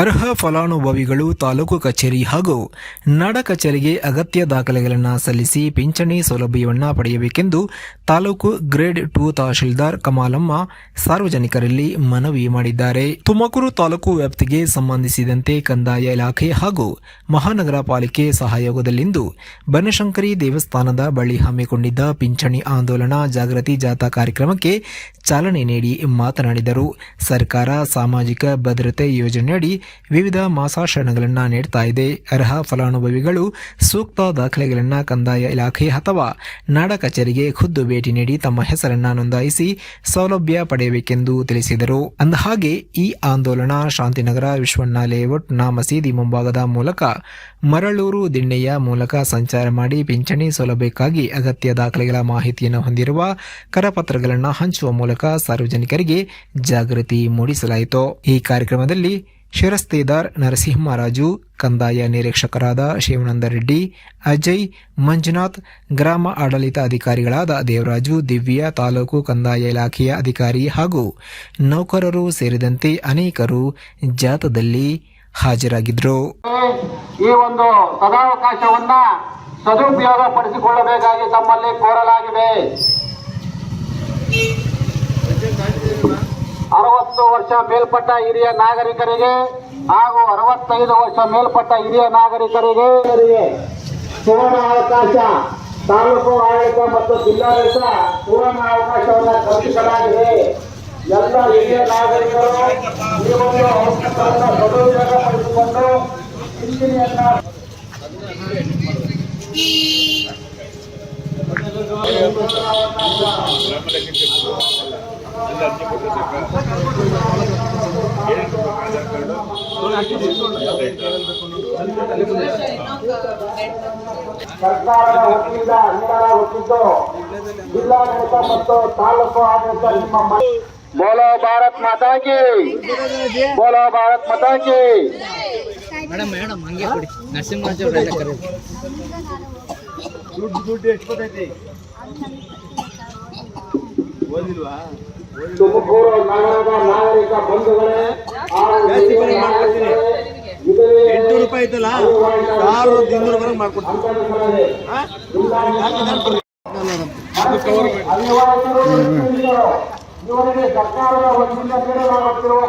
ಅರ್ಹ ಫಲಾನುಭವಿಗಳು ತಾಲೂಕು ಕಚೇರಿ ಹಾಗೂ ನಡ ಕಚೇರಿಗೆ ಅಗತ್ಯ ದಾಖಲೆಗಳನ್ನು ಸಲ್ಲಿಸಿ ಪಿಂಚಣಿ ಸೌಲಭ್ಯವನ್ನು ಪಡೆಯಬೇಕೆಂದು ತಾಲೂಕು ಗ್ರೇಡ್ ಟೂ ತಹಶೀಲ್ದಾರ್ ಕಮಾಲಮ್ಮ ಸಾರ್ವಜನಿಕರಲ್ಲಿ ಮನವಿ ಮಾಡಿದ್ದಾರೆ. ತುಮಕೂರು ತಾಲೂಕು ವ್ಯಾಪ್ತಿಗೆ ಸಂಬಂಧಿಸಿದಂತೆ ಕಂದಾಯ ಇಲಾಖೆ ಹಾಗೂ ಮಹಾನಗರ ಪಾಲಿಕೆ ಸಹಯೋಗದಲ್ಲಿಂದು ಬನಶಂಕರಿ ದೇವಸ್ಥಾನದ ಬಳಿ ಹಮ್ಮಿಕೊಂಡಿದ್ದ ಪಿಂಚಣಿ ಆಂದೋಲನ ಜಾಗೃತಿ ಜಾಥಾ ಕಾರ್ಯಕ್ರಮಕ್ಕೆ ಚಾಲನೆ ನೀಡಿ ಮಾತನಾಡಿದರು. ಸರ್ಕಾರ ಸಾಮಾಜಿಕ ಭದ್ರತೆ ಯೋಜನೆಯಡಿ ವಿವಿಧ ಮಾಸಾಶರಣಗಳನ್ನು ನೀಡ್ತಾ ಇದೆ. ಅರ್ಹ ಫಲಾನುಭವಿಗಳು ಸೂಕ್ತ ದಾಖಲೆಗಳನ್ನು ಕಂದಾಯ ಇಲಾಖೆ ಅಥವಾ ನಾಡ ಕಚೇರಿಗೆ ಖುದ್ದು ಭೇಟಿ ನೀಡಿ ತಮ್ಮ ಹೆಸರನ್ನು ನೋಂದಾಯಿಸಿ ಸೌಲಭ್ಯ ಪಡೆಯಬೇಕೆಂದು ತಿಳಿಸಿದರು. ಅಂದಹಾಗೆ ಈ ಆಂದೋಲನ ಶಾಂತಿನಗರ ವಿಶ್ವಣ್ಣ ಲೇಔಟ್ನ ಮಸೀದಿ ಮುಂಭಾಗದ ಮೂಲಕ ಮರಳೂರು ದಿಣ್ಣೆಯ ಮೂಲಕ ಸಂಚಾರ ಮಾಡಿ ಪಿಂಚಣಿ ಸೌಲಭ್ಯಕ್ಕಾಗಿ ಅಗತ್ಯ ದಾಖಲೆಗಳ ಮಾಹಿತಿಯನ್ನು ಹೊಂದಿರುವ ಕರಪತ್ರಗಳನ್ನು ಹಂಚುವ ಮೂಲಕ ಸಾರ್ವಜನಿಕರಿಗೆ ಜಾಗೃತಿ ಮೂಡಿಸಲಾಯಿತು. ಈ ಕಾರ್ಯಕ್ರಮದಲ್ಲಿ ಶಿರಸ್ತೇದಾರ್ ನರಸಿಂಹರಾಜು, ಕಂದಾಯ ನಿರೀಕ್ಷಕರಾದ ಶಿವಾನಂದ ರೆಡ್ಡಿ, ಅಜಯ್, ಮಂಜುನಾಥ್, ಗ್ರಾಮ ಆಡಳಿತ ಅಧಿಕಾರಿಗಳಾದ ದೇವರಾಜು, ದಿವ್ಯ, ತಾಲೂಕು ಕಂದಾಯ ಇಲಾಖೆಯ ಅಧಿಕಾರಿ ಹಾಗೂ ನೌಕರರು ಸೇರಿದಂತೆ ಅನೇಕರು ಜಾಥಾದಲ್ಲಿ ಹಾಜರಾಗಿದ್ದರು. ಈ ಒಂದು ಸದಾವಕಾಶವನ್ನ ಸದುಪಯೋಗ ಪಡಿಸಿಕೊಳ್ಳಬೇಕಾಗಿ ತಮ್ಮಲ್ಲಿ ಕೋರಲಾಗಿದೆ. ಅರವತ್ತು ವರ್ಷ ಮೇಲ್ಪಟ್ಟ ಹಿರಿಯ ನಾಗರಿಕರಿಗೆ ಹಾಗೂ ಅರವತ್ತೈದು ವರ್ಷ ಮೇಲ್ಪಟ್ಟ ಹಿರಿಯ ನಾಗರಿಕರಿಗೆ ಸುವರ್ಣ ಅವಕಾಶ, ತಾಲೂಕು ಆಡಳಿತ ಮತ್ತು ಜಿಲ್ಲಾಡಳಿತ ಸುವರ್ಣ ಅವಕಾಶವನ್ನು ಕಲ್ಪಿಸಲಾಗಿದೆ. ಎಲ್ಲ ಹಿರಿಯ ನಾಗರಿಕರು ಈ ಒಂದು ಅವಕಾಶವನ್ನು ಸದುಪಯೋಗ ಪಡಿಸಿಕೊಂಡು ಪಿಂಚಣಿಯನ್ನ ಸರ್ಕಾರದ ವತಿಯಿಂದ ನೀಡಲಾಗುತ್ತಿದ್ದು ಜಿಲ್ಲಾಡಳಿತ ಮತ್ತು ತಾಲೂಕು ಆಡಳಿತ ನಿಮ್ಮ ಬೋಲೋ ಭಾರತ್ ಮಾತಾ ಕಿ! ಬೋಲೋ ಭಾರತ್ ಮಾತಾ ಕಿ! ಮೇಡಮ್ ಮೇಡಮ್ ಹಂಗೆ ಕೊಡಿ. ನರಸಿಂಹರಾಜ್ ಅವರೆಲ್ಲ ಕರೆಯೋದು. ತುಮಕೂರು ನಗರದ ನಾಗರಿಕ ಬಂಧುಗಳೇ ಎಂಟು ರೂಪಾಯಿ ಐತಲ್ಲ ಇನ್ನೂರು ವರೆಗೆ ಇರುವರು. ಇವರಿಗೆ ಸರ್ಕಾರದ ವತಿಯಿಂದ ನೀಡಲಾಗುತ್ತಿರುವ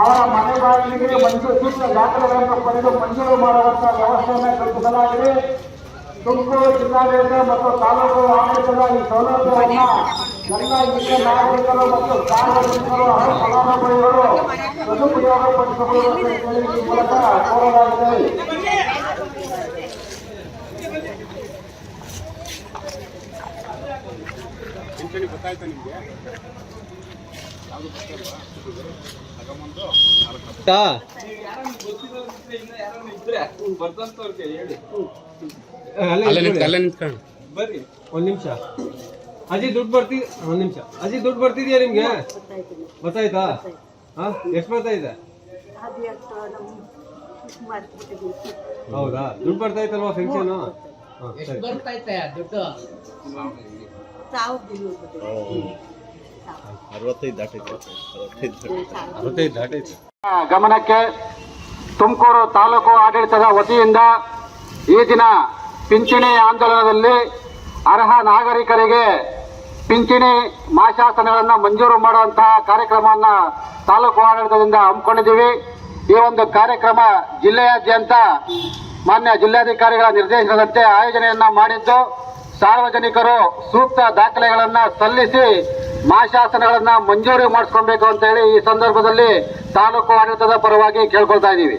ಅವರ ಮನೆ ಬಾಗಿಲಿಗೆ ಮಂಜೂರು ಸೂಕ್ತ ದಾಖಲೆಗಳನ್ನು ಪಡೆದು ಮಂಜೂರು ಮಾಡುವಂತಹ ವ್ಯವಸ್ಥೆಯನ್ನು ಕಲ್ಪಿಸಲಾಗಿದೆ. ತುಮಕೂರು ಜಿಲ್ಲಾಡಳಿತ ಮತ್ತು ತಾಲೂಕು ಆಡಳಿತದ ಈ ಸೌಲಭ್ಯವನ್ನ ಎಲ್ಲ ನಾಗರಿಕರು ಮತ್ತು ಸಾರ್ವಜನಿಕರು ಹಾಗೂ ಫಲಾನುಭವಿಗಳು ಸದುಪಯೋಗ ಪಡಿಸಿಕೊಳ್ಳುವಂತೆ ಈ ಮೂಲಕ ಕೋರಲಾಗಿದೆ ಬರ್ರಿ ಒಂದ್ ನಿಮಿಷ. ಅಜ್ಜಿ ದುಡ್ಡು ಬರ್ತಿ ಒಂದ್ ನಿಮಿಷ. ಅಜ್ಜಿ ದುಡ್ಡು ಬರ್ತಿದ್ಯಾ ನಿಮ್ಗೆ? ಗೊತ್ತಾಯ್ತಾ? ಹಾ ಎಷ್ಟು ಬರ್ತಾಯಿದೆ ಹೌದಾ? ದುಡ್ಡು ಬರ್ತಾ ಇತ್ತಲ್ವಾ ಫಂಕ್ಷನ್ ಗಮನಕ್ಕೆ ತುಮಕೂರು ತಾಲೂಕು ಆಡಳಿತದ ವತಿಯಿಂದ ಈ ದಿನ ಪಿಂಚಣಿ ಆಂದೋಲನದಲ್ಲಿ ಅರ್ಹ ನಾಗರಿಕರಿಗೆ ಪಿಂಚಣಿ ಮಾಶಾಸನಗಳನ್ನು ಮಂಜೂರು ಮಾಡುವಂತಹ ಕಾರ್ಯಕ್ರಮವನ್ನು ತಾಲೂಕು ಆಡಳಿತದಿಂದ ಹಮ್ಮಿಕೊಂಡಿದ್ದೀವಿ. ಈ ಒಂದು ಕಾರ್ಯಕ್ರಮ ಜಿಲ್ಲೆಯಾದ್ಯಂತ ಮಾನ್ಯ ಜಿಲ್ಲಾಧಿಕಾರಿಗಳ ನಿರ್ದೇಶನದಂತೆ ಆಯೋಜನೆಯನ್ನ ಮಾಡಿದ್ದು, ಸಾರ್ವಜನಿಕರು ಸೂಕ್ತ ದಾಖಲೆಗಳನ್ನು ಸಲ್ಲಿಸಿ ಮಾಶಾಸನಗಳನ್ನು ಮಂಜೂರಿ ಮಾಡಿಸ್ಕೊಬೇಕು ಅಂತ ಹೇಳಿ ಈ ಸಂದರ್ಭದಲ್ಲಿ ತಾಲೂಕು ಆಡಳಿತದ ಪರವಾಗಿ ಕೇಳ್ಕೊಳ್ತಾ ಇದ್ದೀವಿ.